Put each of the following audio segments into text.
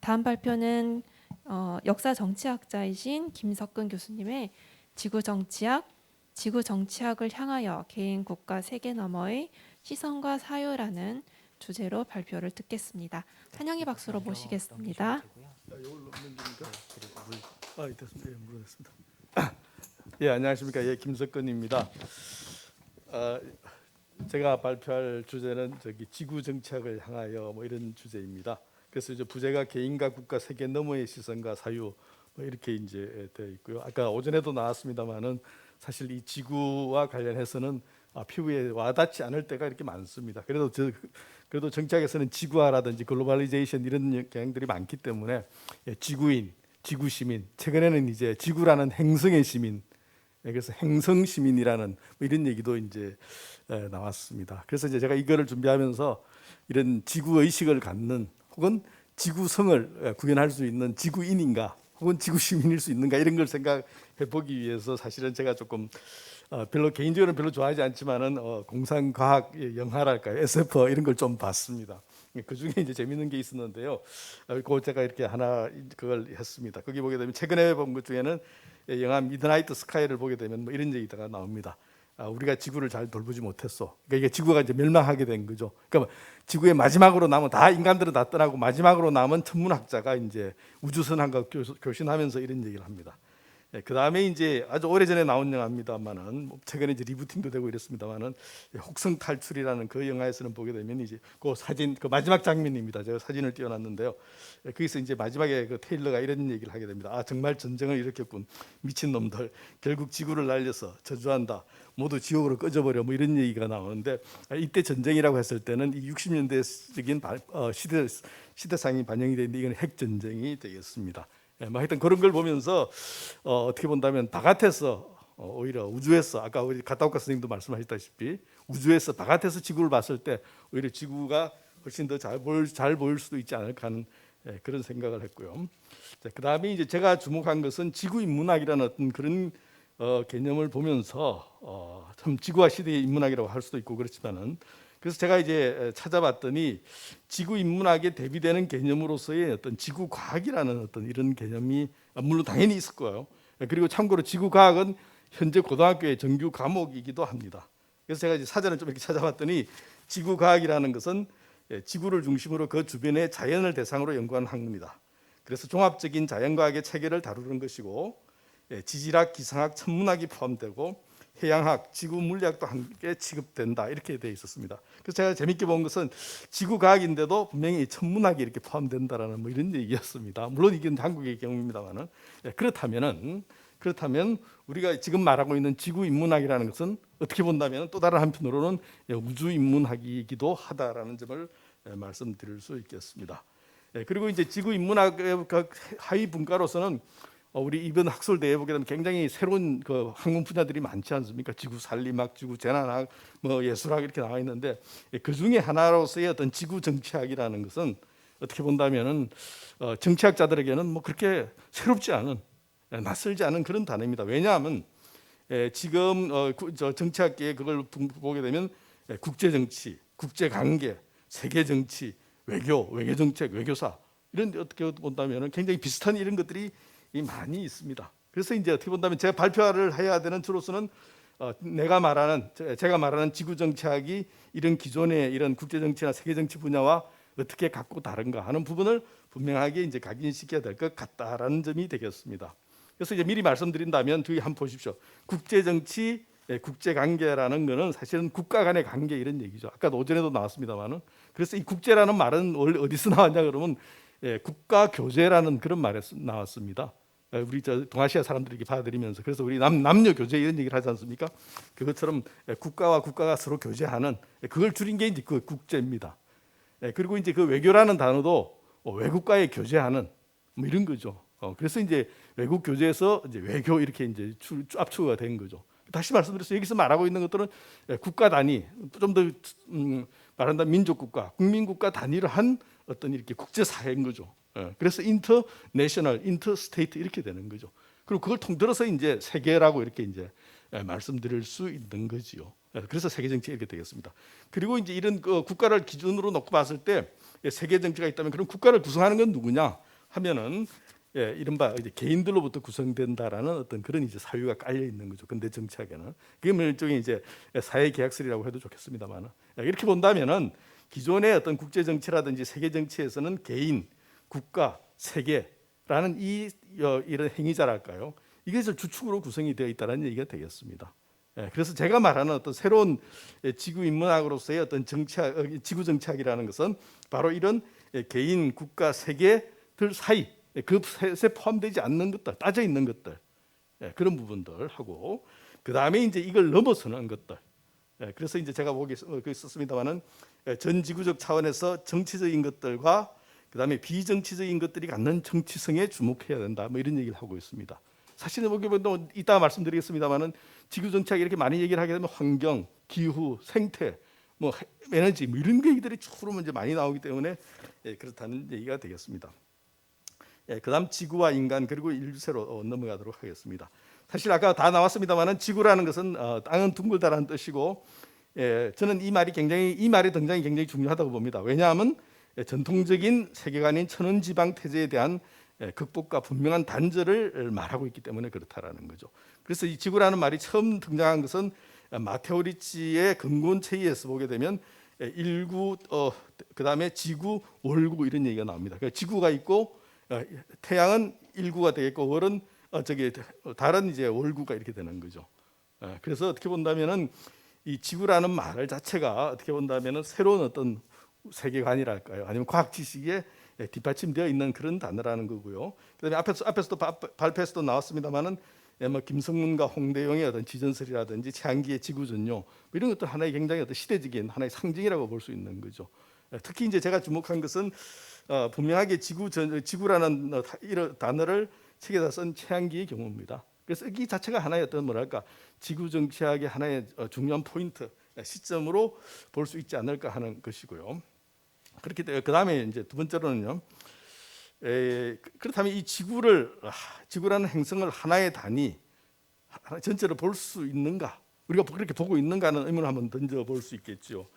다음 발표는 어, 역사 정치학자이신 김석근 교수님의 지구 정치학, 지구 정치학을 향하여 개인 국가 세계 너머의 시선과 사유라는 주제로 발표를 듣겠습니다. 환영의 박수로 모시겠습니다. 아, 이걸 넣는 겁니까? 아, 예, 됐습니다. 예, 물어냈습니다. 예, 안녕하십니까? 예, 김석근입니다. 아, 제가 발표할 주제는 저기 지구 정착을 향하여 뭐 이런 주제입니다. 그래서 이제 부제가 개인과 국가 세계 너머의 시선과 사유 뭐 이렇게 이제 되어 있고요. 아까 오전에도 나왔습니다만은 사실 이 지구와 관련해서는 아, 피부에 와닿지 않을 때가 이렇게 많습니다. 그래도 저 그래도 정착에서는 지구화라든지 글로벌리제이션 이런 경향들이 많기 때문에 예, 지구인, 지구 시민, 최근에는 이제 지구라는 행성의 시민, 예, 그래서 행성 시민이라는 뭐 이런 얘기도 이제 에, 나왔습니다. 그래서 이제 제가 이거를 준비하면서 이런 지구 의식을 갖는 혹은 지구성을 에, 구현할 수 있는 지구인인가 혹은 지구 시민일 수 있는가 이런 걸 생각해 보기 위해서 사실은 제가 조금 어, 별로 개인적으로는 별로 좋아하지 않지만은 어, 공상과학 영화랄까요 SF 이런 걸 좀 봤습니다. 그 중에 이제 재밌는 게 있었는데요. 어, 그거 제가 이렇게 하나 그걸 했습니다. 거기 보게 되면 최근에 본 것 중에는 영화 미드나이트 스카이를 보게 되면 뭐 이런 얘기가 나옵니다. 아, 우리가 지구를 잘 돌보지 못했어. 그러니까 이게 지구가 이제 멸망하게 된 거죠. 그러니까 지구의 마지막으로 남은 다 인간들은 다 떠나고 마지막으로 남은 천문학자가 이제 우주선 한과 교수- 교신하면서 이런 얘기를 합니다. 예, 그 다음에 이제 아주 오래 전에 나온 영화입니다만은 뭐 최근에 이제 리부팅도 되고 이랬습니다만은 혹성 탈출이라는 그 영화에서는 보게 되면 이제 그 사진 그 마지막 장면입니다. 제가 사진을 띄워놨는데요. 예, 거기서 이제 마지막에 그 테일러가 이런 얘기를 하게 됩니다. 아 정말 전쟁을 일으켰군 미친 놈들 결국 지구를 날려서 저주한다. 모두 지옥으로 꺼져버려 뭐 이런 얘기가 나오는데 아, 이때 전쟁이라고 했을 때는 이 60년대적인 어, 시대 시대상이 반영이 되는데 이건 핵 전쟁이 되겠습니다. 예, 뭐 하여튼 그런 걸 보면서 어, 어떻게 본다면 바깥에서 어, 오히려 우주에서 아까 우리 가타오카 선생님도 말씀하셨다시피 우주에서 바깥에서 지구를 봤을 때 오히려 지구가 훨씬 더 잘 보일, 잘 보일 수도 있지 않을까 하는 예, 그런 생각을 했고요. 그 다음에 이제 제가 주목한 것은 지구 인문학이라는 어떤 그런 어, 개념을 보면서 어, 참 지구화 시대의 인문학이라고 할 수도 있고 그렇지만은 그래서 제가 이제 찾아봤더니 지구 인문학에 대비되는 개념으로서의 어떤 지구 과학이라는 어떤 이런 개념이 물론 당연히 있을 거예요. 그리고 참고로 지구 과학은 현재 고등학교의 정규 과목이기도 합니다. 그래서 제가 이제 사전을 좀 이렇게 찾아봤더니 지구 과학이라는 것은 예, 지구를 중심으로 그 주변의 자연을 대상으로 연구하는 학문이다. 그래서 종합적인 자연과학의 체계를 다루는 것이고 예, 지질학, 기상학, 천문학이 포함되고 해양학, 지구 물리학도 함께 취급된다 이렇게 되어 있었습니다. 그래서 제가 재밌게 본 것은 지구 과학인데도 분명히 천문학이 이렇게 포함된다라는 뭐 이런 얘기였습니다. 물론 이건 한국의 경우입니다만은 예, 그렇다면은 그렇다면 우리가 지금 말하고 있는 지구 인문학이라는 것은 어떻게 본다면 또 다른 한편으로는 예, 우주 인문학이기도 하다라는 점을 예, 말씀드릴 수 있겠습니다. 예, 그리고 이제 지구 인문학의 그 하위 분과로서는 어, 우리 이번 학술 대회 보게 되면 굉장히 새로운 그 학문 분야들이 많지 않습니까? 지구 산림학, 지구 재난학, 뭐 예술학 이렇게 나와 있는데 예, 그 중에 하나로서의 어떤 지구 정치학이라는 것은 어떻게 본다면은 어, 정치학자들에게는 뭐 그렇게 새롭지 않은 예, 낯설지 않은 그런 단어입니다. 왜냐하면 예, 지금 어, 정치학계에 그걸 부- 보게 되면 예, 국제 정치, 국제 관계, 세계 정치, 외교, 외교 정책, 외교사 이런 데 어떻게 본다면은 굉장히 비슷한 이런 것들이 이 많이 있습니다. 그래서 이제 어떻게 본다면 제가 발표를 해야 되는 주로서는 어, 내가 말하는 제- 제가 말하는 지구 정치학이 이런 기존의 이런 국제 정치나 세계 정치 분야와 어떻게 갖고 다른가 하는 부분을 분명하게 이제 각인시켜야 될 것 같다라는 점이 되겠습니다. 그래서 이제 미리 말씀드린다면 저기 한번 보십시오. 국제 정치, 예, 국제 관계라는 거는 사실은 국가 간의 관계 이런 얘기죠. 아까 오전에도 나왔습니다만은 그래서 이 국제라는 말은 원래 어디서 나왔냐 그러면 예, 국가 교제라는 그런 말에서 나왔습니다. 예, 우리 저 동아시아 사람들에게 받아들이면서 그래서 우리 남 남녀 교제 이런 얘기를 하지 않습니까? 그것처럼 예, 국가와 국가가 서로 교제하는 예, 그걸 줄인 게 이제 그 국제입니다. 예, 그리고 이제 그 외교라는 단어도 어, 외국과의 교제하는 뭐 이런 거죠. 어, 그래서 이제 외국 교제에서 이제 외교 이렇게 이제 출- 압축가 된 거죠. 다시 말씀드려서 여기서 말하고 있는 것들은 예, 국가 단위, 좀더 음, 말한다 민족 국가, 국민 국가 단위로 한 어떤 이렇게 국제 사회인 거죠. 예, 그래서 인터 내셔널, 인터 스테이트 이렇게 되는 거죠. 그리고 그걸 통틀어서 이제 세계라고 이렇게 이제 예, 말씀드릴 수 있는 거지요. 예, 그래서 세계 정치 이렇게 되겠습니다. 그리고 이제 이런 그 국가를 기준으로 놓고 봤을 때 예, 세계 정치가 있다면 그럼 국가를 구성하는 건 누구냐? 하면은 예, 이른바 이제 개인들로부터 구성된다라는 어떤 그런 이제 사유가 깔려 있는 거죠. 근대 정치학에는 그게 뭐 일종의 이제 사회 계약설이라고 해도 좋겠습니다만 이렇게 본다면은 기존의 어떤 국제 정치라든지 세계 정치에서는 개인, 국가, 세계라는 이 어, 이런 행위자랄까요? 이것을 주축으로 구성이 되어 있다는 얘기가 되겠습니다. 예, 그래서 제가 말하는 어떤 새로운 예, 지구 인문학으로서의 어떤 정치학, 어, 지구 정치학이라는 것은 바로 이런 예, 개인, 국가, 세계들 사이 예, 그것에 포함되지 않는 것들, 따져 있는 것들 예, 그런 부분들 하고 그 다음에 이제 이걸 넘어서는 것들. 예, 그래서 이제 제가 보기 썼습니다만은 예, 전 지구적 차원에서 정치적인 것들과 그 다음에 비정치적인 것들이 갖는 정치성에 주목해야 된다. 뭐 이런 얘기를 하고 있습니다. 사실은 보기 보면 이따가 말씀드리겠습니다만은 지구 정치학 이렇게 많이 얘기를 하게 되면 환경, 기후, 생태, 뭐 에너지 뭐 이런 얘기들이 주로 이제 많이 나오기 때문에 예, 그렇다는 얘기가 되겠습니다. 예, 그다음 지구와 인간 그리고 인류세로 어, 넘어가도록 하겠습니다. 사실 아까 다 나왔습니다만은 지구라는 것은 어, 땅은 둥글다라는 뜻이고 예, 저는 이 말이 굉장히 이 말의 등장이 굉장히 중요하다고 봅니다. 왜냐하면 예, 전통적인 세계관인 천원 지방 태제에 대한 예, 극복과 분명한 단절을 말하고 있기 때문에 그렇다라는 거죠. 그래서 이 지구라는 말이 처음 등장한 것은 마테오 리치의 근본 체의에서 보게 되면 예, 일구 어, 그다음에 지구 월구 이런 얘기가 나옵니다. 그러니까 지구가 있고 어, 태양은 일구가 되겠고 월은 어, 저기 다른 이제 월구가 이렇게 되는 거죠. 예, 그래서 어떻게 본다면은 이 지구라는 말 자체가 어떻게 본다면은 새로운 어떤 세계관이랄까요, 아니면 과학 지식에 예, 뒷받침되어 있는 그런 단어라는 거고요. 그다음에 앞에서 앞에서도 바- 발표에서도 나왔습니다만은 예, 뭐 김성문과 홍대용의 어떤 지전설이라든지 최한기의 지구전요 뭐 이런 것도 하나의 굉장히 어떤 시대적인 하나의 상징이라고 볼 수 있는 거죠. 예, 특히 이제 제가 주목한 것은 어, 분명하게 지구 전, 지구라는 어, 다- 이런 단어를 책에다 쓴 최한기의 경우입니다. 그래서 이 자체가 하나의 어떤 뭐랄까 지구 정치학의 하나의 어, 중요한 포인트 예, 시점으로 볼 수 있지 않을까 하는 것이고요. 그렇게 되어 그 다음에 이제 두 번째로는요. 에, 그- 그렇다면 이 지구를 아, 지구라는 행성을 하나의 단위 하나 전체로 볼수 있는가? 우리가 그렇게 보고 있는가는 의문을 한번 던져 볼 수 있겠죠.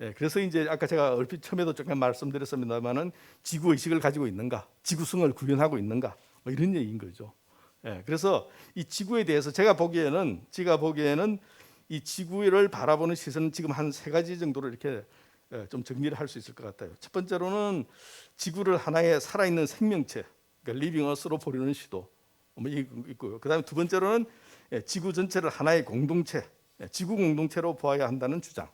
예, 그래서 이제 아까 제가 얼핏 처음에도 조금 말씀드렸습니다만은 지구 의식을 가지고 있는가, 지구성을 구현하고 있는가, 뭐 이런 얘기인 거죠. 예, 그래서 이 지구에 대해서 제가 보기에는 제가 보기에는 이 지구를 바라보는 시선은 지금 한 세 가지 정도로 이렇게 예, 좀 정리를 할 수 있을 것 같아요. 첫 번째로는 지구를 하나의 살아있는 생명체, 그러니까 리빙 어스로 보려는 시도 뭐 이- 있고요. 그다음에 두 번째로는 예, 지구 전체를 하나의 공동체, 예, 지구 공동체로 보아야 한다는 주장.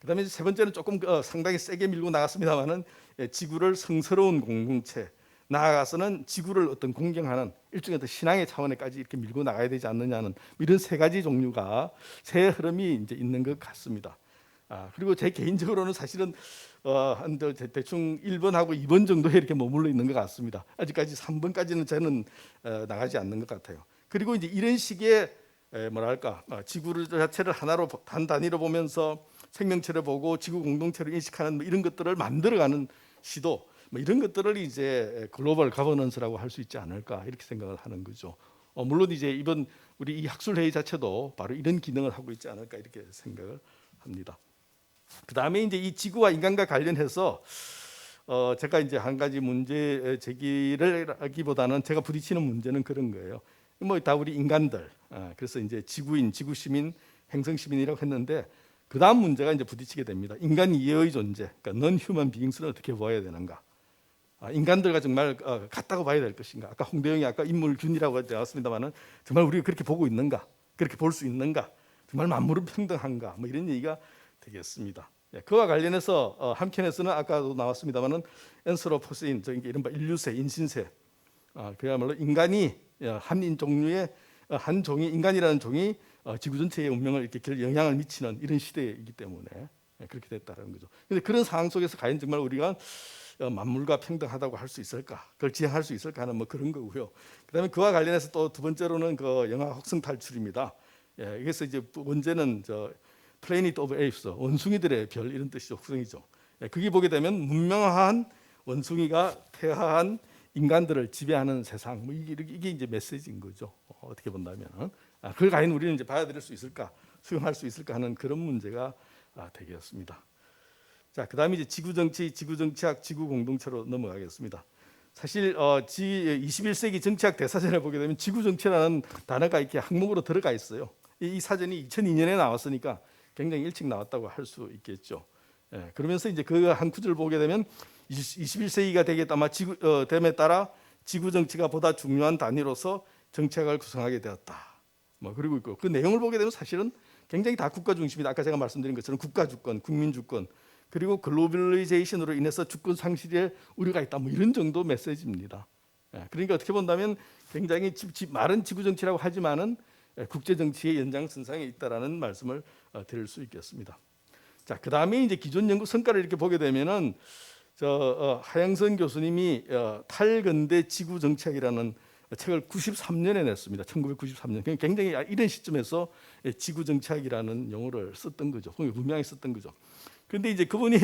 그다음에 세 번째는 조금 어, 상당히 세게 밀고 나갔습니다만은 예, 지구를 성스러운 공동체, 나아가서는 지구를 어떤 공경하는 일종의 어떤 신앙의 차원에까지 이렇게 밀고 나가야 되지 않느냐는 이런 세 가지 종류가 세 흐름이 이제 있는 것 같습니다. 아, 그리고 제 개인적으로는 사실은 어, 한 대- 대충 1번하고 2번 정도에 이렇게 머물러 있는 것 같습니다. 아직까지 3번까지는 저는 어, 나가지 않는 것 같아요. 그리고 이제 이런 식의 에, 뭐랄까 어, 지구를 자체를 하나로 보- 단 단위로 보면서 생명체를 보고 지구 공동체를 인식하는 뭐 이런 것들을 만들어가는 시도 뭐 이런 것들을 이제 글로벌 가버넌스라고 할 수 있지 않을까 이렇게 생각을 하는 거죠. 어, 물론 이제 이번 우리 이 학술 회의 자체도 바로 이런 기능을 하고 있지 않을까 이렇게 생각을 합니다. 그 다음에 이제 이 지구와 인간과 관련해서 어 제가 이제 한 가지 문제 제기를 하기보다는 제가 부딪히는 문제는 그런 거예요. 뭐 다 우리 인간들. 아, 그래서 이제 지구인, 지구 시민, 행성 시민이라고 했는데 그 다음 문제가 이제 부딪히게 됩니다. 인간 이외의 존재, 그러니까 넌 휴먼 빙스는 어떻게 보아야 되는가? 아, 인간들과 정말 어, 같다고 봐야 될 것인가? 아까 홍대영이 아까 인물균이라고 나왔습니다만은 정말 우리가 그렇게 보고 있는가? 그렇게 볼 수 있는가? 정말 만물은 평등한가? 뭐 이런 얘기가 되겠습니다. 예, 그와 관련해서 어, 한편에서는 아까도 나왔습니다만은 엔스로포스인 저 이른바 인류세, 인신세, 아, 그야말로 인간이 예, 한인 종류의 어, 한 종이 인간이라는 종이 어, 지구 전체의 운명을 이렇게 결- 영향을 미치는 이런 시대이기 때문에 예, 그렇게 됐다는 거죠. 그런데 그런 상황 속에서 과연 정말 우리가 어, 만물과 평등하다고 할 수 있을까? 그걸 지향할 수 있을까 하는 뭐 그런 거고요. 그다음에 그와 관련해서 또 두 번째로는 그 영화 혹성 탈출입니다. 예, 그래서 이제 원제는 저 플래닛 오브 에이프스 원숭이들의 별 이런 뜻이죠. 혹성이죠. 예, 거기 보게 되면 문명한 원숭이가 태화한 인간들을 지배하는 세상 뭐 이게, 이게 이제 메시지인 거죠. 어, 떻게 본다면은 아, 그걸 과연 우리는 이제 받아들일 수 있을까, 수용할 수 있을까 하는 그런 문제가 아, 되겠습니다. 자, 그다음에 이제 지구 정치, 지구 정치학, 지구 공동체로 넘어가겠습니다. 사실 어, 지 21세기 정치학 대사전에 보게 되면 지구 정치라는 단어가 이렇게 항목으로 들어가 있어요. 이, 이 사전이 2002년에 나왔으니까 굉장히 일찍 나왔다고 할 수 있겠죠. 예, 그러면서 이제 그 한 구절 보게 되면 21세기가 되겠다. 아마 지구 어, 됨에 따라 지구 정치가 보다 중요한 단위로서 정책을 구성하게 되었다. 뭐 그리고 있고 그 내용을 보게 되면 사실은 굉장히 다 국가 중심이다. 아까 제가 말씀드린 것처럼 국가 주권, 국민 주권, 그리고 글로벌리제이션으로 인해서 주권 상실에 우려가 있다. 뭐 이런 정도 메시지입니다. 예, 그러니까 어떻게 본다면 굉장히 지, 지, 말은 지구 정치라고 하지만은 예, 국제 정치의 연장선상에 있다라는 말씀을 어, 드릴 수 있겠습니다. 자, 그다음에 이제 기존 연구 성과를 이렇게 보게 되면은 저 어, 하영선 교수님이 어, 탈근대 지구 정책이라는 책을 93년에 냈습니다. 1993년. 그러니까 굉장히 이런 시점에서 예, 지구 정책이라는 용어를 썼던 거죠. 분명히 썼던 거죠. 그런데 이제 그분이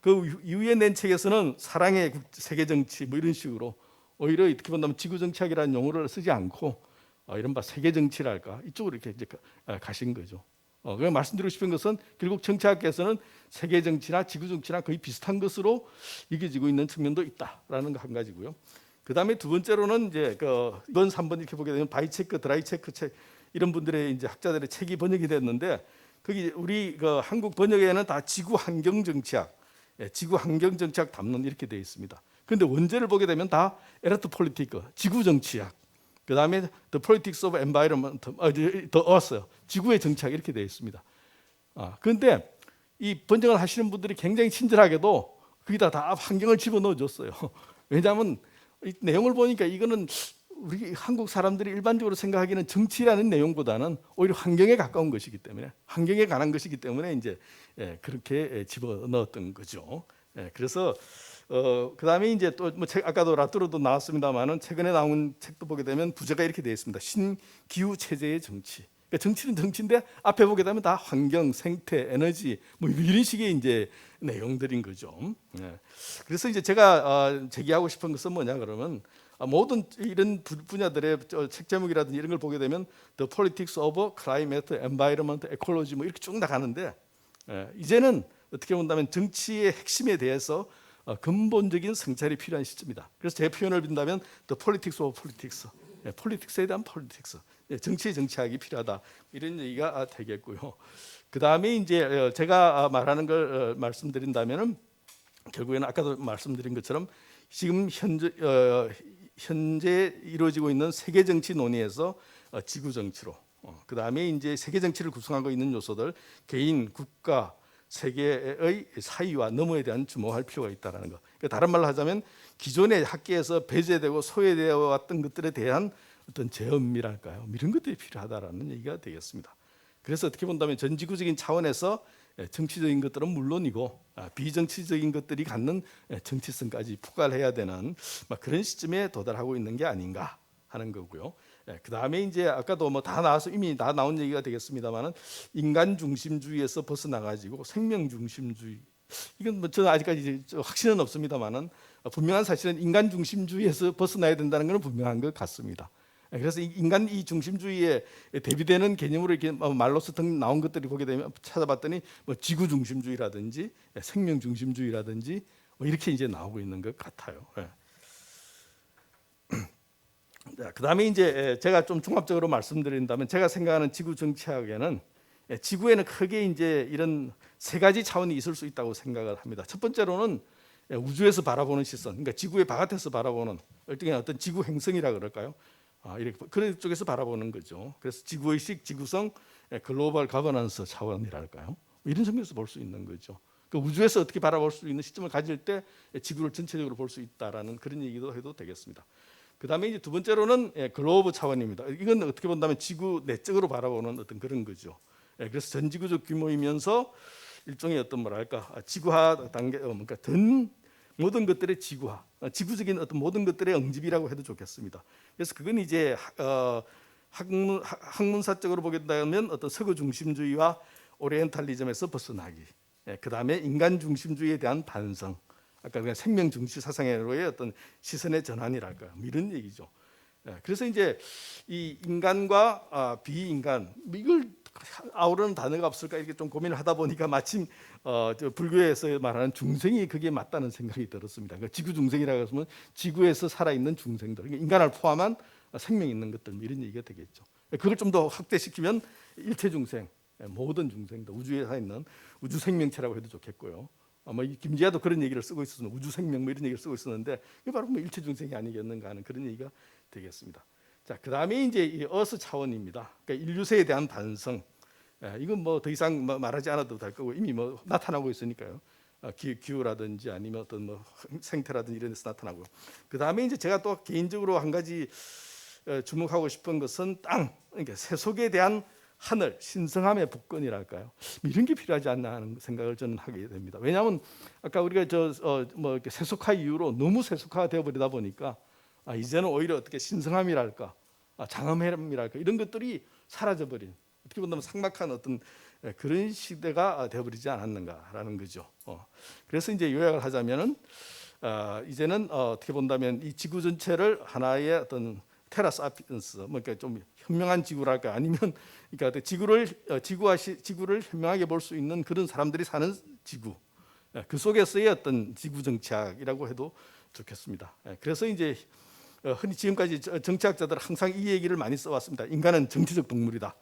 그 이후에 낸 책에서는 사랑의 국- 세계 정치 뭐 이런 식으로 오히려 어떻게 본다면 지구 정치학이라는 용어를 쓰지 않고 어, 이런 바 세계 정치랄까 이쪽으로 이렇게 이제 가- 아, 가신 거죠. 어, 그냥 말씀드리고 싶은 것은 결국 정치학께서는 세계 정치나 지구 정치나 거의 비슷한 것으로 이겨지고 있는 측면도 있다라는 거 한 가지고요. 그 다음에 두 번째로는 이제 그 이번 3번 이렇게 보게 되면 바이체크, 드라이체크 책 이런 분들의 이제 학자들의 책이 번역이 됐는데 거기 우리 그 한국 번역에는 다 지구 환경 정치학, 예, 지구 환경 정치학 담론 이렇게 되어 있습니다. 그런데 원제를 보게 되면 다 에르트 폴리티크, 지구 정치학. 그 다음에 The Politics of Environment, 어, The Earth, 지구의 정치학 이렇게 되어 있습니다. 아, 그런데 이 번역을 하시는 분들이 굉장히 친절하게도 거기다 다 환경을 집어넣어 줬어요. 왜냐하면 이 내용을 보니까 이거는 우리 한국 사람들이 일반적으로 생각하기는 정치라는 내용보다는 오히려 환경에 가까운 것이기 때문에 환경에 관한 것이기 때문에 이제 예, 그렇게 예, 집어 넣었던 거죠. 예, 그래서 어, 그다음에 이제 또 뭐 아까도 라뚜로도 나왔습니다만은 최근에 나온 책도 보게 되면 부제가 이렇게 되어 있습니다. 신기후 체제의 정치. 그러니까 정치는 정치인데 앞에 보게 되면 다 환경, 생태, 에너지 뭐 이런 식의 이제 내용들인 거죠. 예. 그래서 이제 제가 어, 제기하고 싶은 것은 뭐냐 그러면 아, 모든 이런 부- 분야들의 저책 제목이라든지 이런 걸 보게 되면 The Politics of Climate, Environment, Ecology 뭐 이렇게 쭉 나가는데 예, 이제는 어떻게 본다면 정치의 핵심에 대해서 어, 근본적인 성찰이 필요한 시점이다. 그래서 제 표현을 빈다면 The Politics of Politics, 예, 폴리틱스에 대한 폴리틱스, 예, 정치의 정치학이 필요하다 이런 얘기가 아, 되겠고요. 그 다음에 이제 어, 제가 아, 말하는 걸 어, 말씀드린다면은 결국에는 아까도 말씀드린 것처럼 지금 현재 어, 현재 이루어지고 있는 세계 정치 논의에서 어, 지구 정치로 어, 그 다음에 이제 세계 정치를 구성하고 있는 요소들 개인, 국가, 세계의 사이와 너머에 대한 주목할 필요가 있다라는 것. 그러니까 다른 말로 하자면 기존의 학계에서 배제되고 소외되어 왔던 것들에 대한 어떤 재음미랄까요? 이런 것들이 필요하다라는 얘기가 되겠습니다. 그래서 어떻게 본다면 전 지구적인 차원에서 예, 정치적인 것들은 물론이고 아, 비정치적인 것들이 갖는 예, 정치성까지 포괄해야 되는 막 그런 시점에 도달하고 있는 게 아닌가 하는 거고요. 그 다음에 이제 아까도 뭐 다 나와서 이미 다 나온 얘기가 되겠습니다만은 인간 중심주의에서 벗어나가지고 생명 중심주의 이건 뭐 저는 아직까지 확신은 없습니다만은 분명한 사실은 인간 중심주의에서 벗어나야 된다는 것은 분명한 것 같습니다. 예, 그래서 이 인간 이 중심주의에 대비되는 개념으로 이렇게 뭐 말로서 등 나온 것들이 보게 되면 찾아봤더니 뭐 지구 중심주의라든지 예, 생명 중심주의라든지 뭐 이렇게 이제 나오고 있는 것 같아요. 예. 자, 그다음에 이제 예, 제가 좀 종합적으로 말씀드린다면 제가 생각하는 지구 정치학에는 예, 지구에는 크게 이제 이런 세 가지 차원이 있을 수 있다고 생각을 합니다. 첫 번째로는 예, 우주에서 바라보는 시선, 그러니까 지구의 바깥에서 바라보는 일종의 어떤 지구 행성이라 그럴까요? 아, 이렇게 그런 쪽에서 바라보는 거죠. 그래서 지구의식, 지구성, 예, 글로벌 가버넌스 차원이랄까요? 뭐 이런 측면에서 볼 수 있는 거죠. 그 우주에서 어떻게 바라볼 수 있는 시점을 가질 때 예, 지구를 전체적으로 볼 수 있다라는 그런 얘기도 해도 되겠습니다. 그 다음에 이제 두 번째로는 예, 글로브 차원입니다. 이건 어떻게 본다면 지구 내적으로 바라보는 어떤 그런 거죠. 예, 그래서 전 지구적 규모이면서 일종의 어떤 뭐랄까 아, 지구화 단계, 어, 뭔가 전 모든 것들의 지구화, 어, 지구적인 어떤 모든 것들의 응집이라고 해도 좋겠습니다. 그래서 그건 이제 하- 어, 학문, 학- 학문사적으로 보게 된다면 어떤 서구 중심주의와 오리엔탈리즘에서 벗어나기. 예, 그 다음에 인간 중심주의에 대한 반성. 아까 그냥 생명 중시 사상으로의 어떤 시선의 전환이랄까요. 뭐 이런 얘기죠. 예, 그래서 이제 이 인간과 아, 비인간 뭐 이걸 아우르는 단어가 없을까 이렇게 좀 고민을 하다 보니까 마침 어, 저 불교에서 말하는 중생이 그게 맞다는 생각이 들었습니다. 그러니까 지구 중생이라고 하면 지구에서 살아 있는 중생들, 그러니까 인간을 포함한 생명 있는 것들 뭐 이런 얘기가 되겠죠. 그걸 좀 더 확대시키면 일체 중생, 모든 중생들 우주에 사 있는 우주 생명체라고 해도 좋겠고요. 이 김지아도 그런 얘기를 쓰고 있었는데 우주 생명 뭐 이런 얘기를 쓰고 있었는데 이게 바로 뭐 일체 중생이 아니겠는가 하는 그런 얘기가 되겠습니다. 자, 그다음에 이제 이 어스 차원입니다. 그러니까 인류세에 대한 반성. 예, 이건 뭐 더 이상 뭐 말하지 않아도 될 거고 이미 뭐 나타나고 있으니까요. 어, 기, 기후라든지 아니면 어떤 뭐 생태라든지 이런 데서 나타나고. 그다음에 이제 제가 또 개인적으로 한 가지 어, 주목하고 싶은 것은 땅, 그러니까 세속에 대한 하늘, 신성함의 복권이랄까요? 이런 게 필요하지 않나 하는 생각을 저는 하게 됩니다. 왜냐하면 아까 우리가 저뭐 이렇게 세속화 이후로 너무 세속화가 되어버리다 보니까 아, 이제는 오히려 어떻게 신성함이랄까, 아, 장엄함이랄까 이런 것들이 사라져버린 어떻게 본다면 삭막한 어떤 예, 그런 시대가 되어버리지 않았는가라는 거죠. 어. 그래서 이제 요약을 하자면은 어, 이제는 어, 어떻게 본다면 이 지구 전체를 하나의 어떤 테라사피언스, 뭐 그러니까 좀 현명한 지구랄까 아니면 그러니까 지구를 어, 지구와 시, 지구를 현명하게 볼 수 있는 그런 사람들이 사는 지구, 예, 그 속에서의 어떤 지구 정착이라고 해도 좋겠습니다. 예, 그래서 이제 어, 흔히 지금까지 저- 정치학자들 항상 이 얘기를 많이 써왔습니다. 인간은 정치적 동물이다.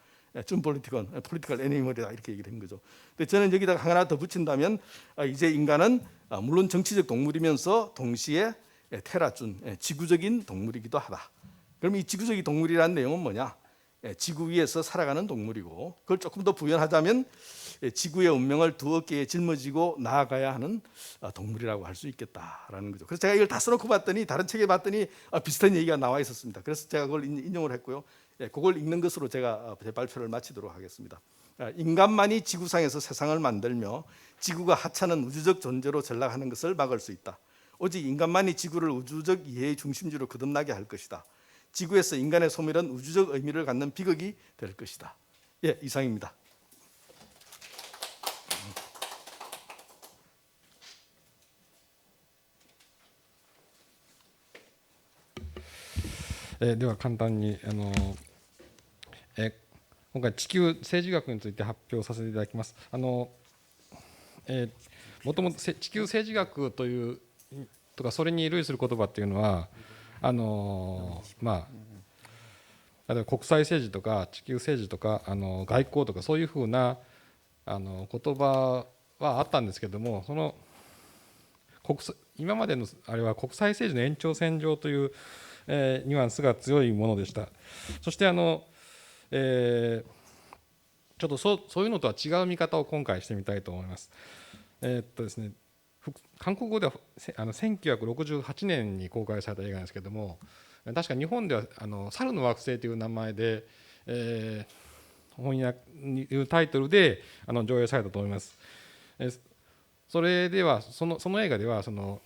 좀 폴리티건, 폴리티컬 애니멀이다 이렇게 얘기를 한 거죠. 근데 저는 여기다가 하나 더 붙인다면 아, 이제 인간은 아, 물론 정치적 동물이면서 동시에 예, 테라준, 예, 지구적인 동물이기도 하다. 그럼 이 지구적인 동물이라는 내용은 뭐냐? 예, 지구 위에서 살아가는 동물이고 그걸 조금 더 부연하자면 예, 지구의 운명을 두 어깨에 짊어지고 나아가야 하는 아, 동물이라고 할 수 있겠다라는 거죠. 그래서 제가 이걸 다 써놓고 봤더니 다른 책에 봤더니 아, 비슷한 얘기가 나와 있었습니다. 그래서 제가 그걸 인- 인용을 했고요. 예, 그걸 읽는 것으로 제가 아, 제 발표를 마치도록 하겠습니다. 아, 인간만이 지구상에서 세상을 만들며 지구가 하찮은 우주적 존재로 전락하는 것을 막을 수 있다. 오직 인간만이 지구를 우주적 이해의 중심지로 거듭나게 할 것이다. 지구에서 인간의 소멸은 우주적 의미를 갖는 비극이 될 것이 다. 예, 이상입니 다. えでは簡単にあの、え今回地球政治学について発表させていただきます。あのえもともと地球政治学というとかそれに類する言葉っていうのは、あのまあ例えば国際政治とか地球政治とかあの外交とかそういうふうなあの言葉はあったんですけどもその国今までのあれは国際政治の延長線上という、えーニュアンスが強いものでした。そしてあの、えーちょっとそうそういうのとは違う見方を今回してみたいと思います。えーっとですね韓国語ではあの1968年に公開された映画なんですけども確か日本ではあの猿の惑星という名前で、えー翻訳にいうタイトルであの上映されたと思います。それではそのその映画ではその、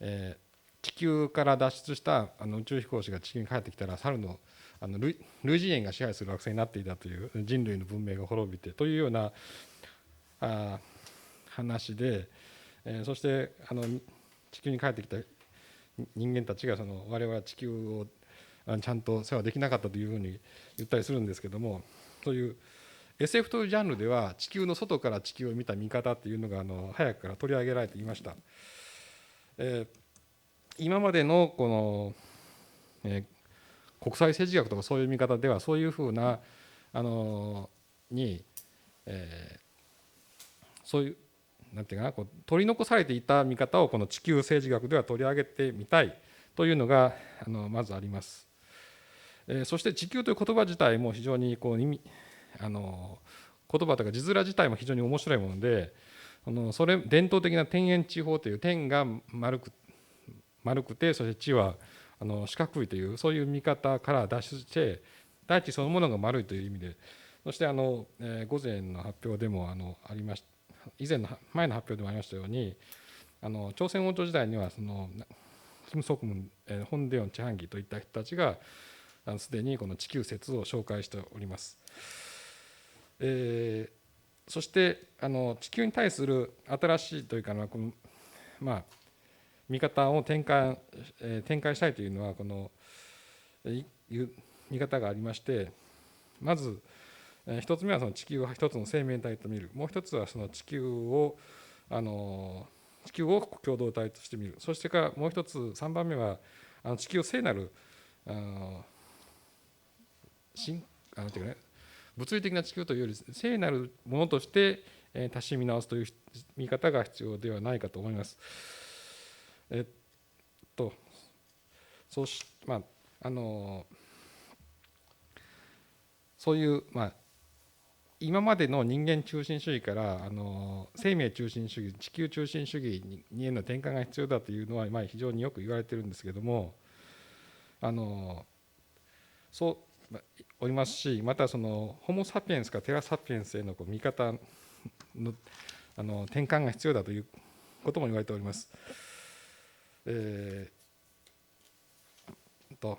えー地球から脱出したあの宇宙飛行士が地球に帰ってきたら猿のあの類類人猿が支配する惑星になっていたという人類の文明が滅びてというようなあ話で、えーそしてあの地球に帰ってきた人間たちがその我々は地球をちゃんと世話できなかったというふうに言ったりするんですけどもそういう SF というジャンルでは地球の外から地球を見た見方っていうのがあの早くから取り上げられていました、えー今までのこの、えー国際政治学とかそういう見方ではそういうふうなあのに、えーそういうなんていうかなこう取り残されていた見方をこの地球政治学では取り上げてみたいというのがあのまずあります。えーそして地球という言葉自体も非常にこう意味あの言葉とか字面自体も非常に面白いものであのそれ伝統的な天円地方という天が丸く丸くてそして地はあの四角いというそういう見方から脱出して大地そのものが丸いという意味でそしてあの、えー午前の発表でもあのありました以前の前の発表でもありましたようにあの朝鮮王朝時代にはそのキム・ソクムン、えーホン・デヨン・チャンギといった人たちがあのすでにこの地球説を紹介しております。えーそしてあの地球に対する新しいというかなこのまあ見方を展開,、えー展開したいというのはこの見方がありましてまず、え一つ目はその地球を一つの生命体と見るもう一つはその地球をあの地球を共同体として見るそしてかもう一つ3番目はあの地球を聖なるあの神あのていうかね物理的な地球というより聖なるものとして、えー、足し見直すという見方が必要ではないかと思います。えっとそうしまああのそういうまあ今までの人間中心主義からあの生命中心主義地球中心主義にへの転換が必要だというのは、まあ、非常によく言われてるんですけどもあのそうおりますしまたそのホモ・サピエンスかテラ・サピエンスへのこう見方のあの転換が必要だということも言われております。えーと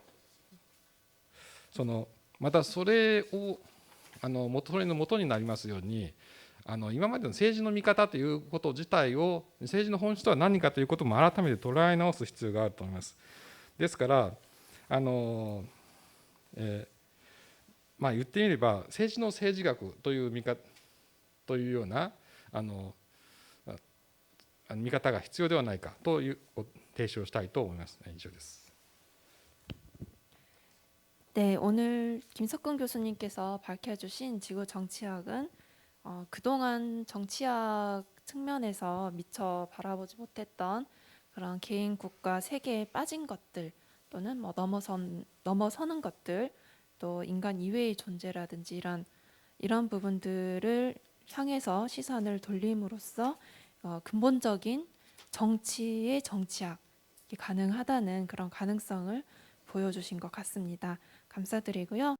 そのまたそれをあの元それの元になりますようにあの今までの政治の見方ということ自体を政治の本質とは何かということも改めて捉え直す必要があると思います。ですからあの、えーまあ、言ってみれば政治の政治学という見方というようなあの見方が必要ではないかという提唱したいと思います。以上です。 네, 오늘 김석근 교수님께서 밝혀주신 지구 정치학은 어, 그동안 정치학 측면에서 미처 바라보지 못했던 그런 개인 국가 세계에 빠진 것들 또는 뭐 넘어선 넘어서는 것들 또 인간 이외의 존재라든지 이런 이런 부분들을 향해서 시선을 돌림으로써 어, 근본적인 정치의 정치학이 가능하다는 그런 가능성을 보여주신 것 같습니다. 감사드리고요.